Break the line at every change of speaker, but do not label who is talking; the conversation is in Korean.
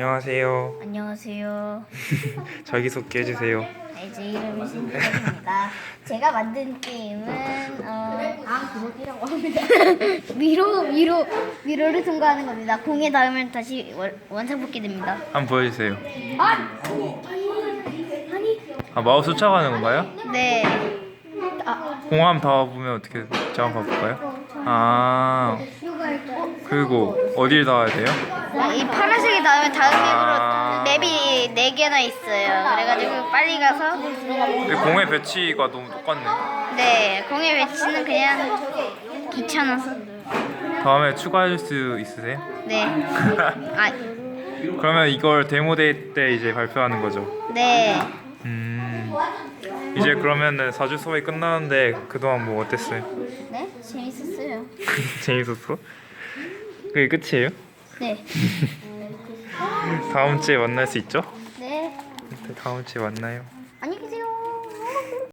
안녕하세요.
안녕하세요.
자기 소개 해 주세요.
네, 제 이름은 신지입니다. 제가 만든 게임은 어, 아. 위로 위로 위로를 통과하는 겁니다. 공에 닿으면 다시 원- 원상 복귀 됩니다.
한번 보여 주세요.
아 아니
아 마우스 쫓아가는 건가요?
네. 아
공함 닿아보면 어떻게 제가 한번 봐 볼까요? 아 그리고 어딜 닿아야 돼요?
아, 이 파란색이 닿으면 다음
아.
맵으로 맵이 네 개나 있어요. 그래가지고 빨리 가서
근데 공의 배치가 너무 똑같네.
네 공에 외치는 그냥 귀찮아서
다음에 추가할 수 있으세요?
네. 아
그러면 이걸 데모 데이 때 이제 발표하는 거죠.
네.
음 이제 그러면은 4주 수업이 끝나는데 그동안 뭐 어땠어요?
네 재밌었어요.
재밌었어? 그게 끝이에요?
네.
다음 주에 만날 수 있죠?
네.
다음 주에 만나요.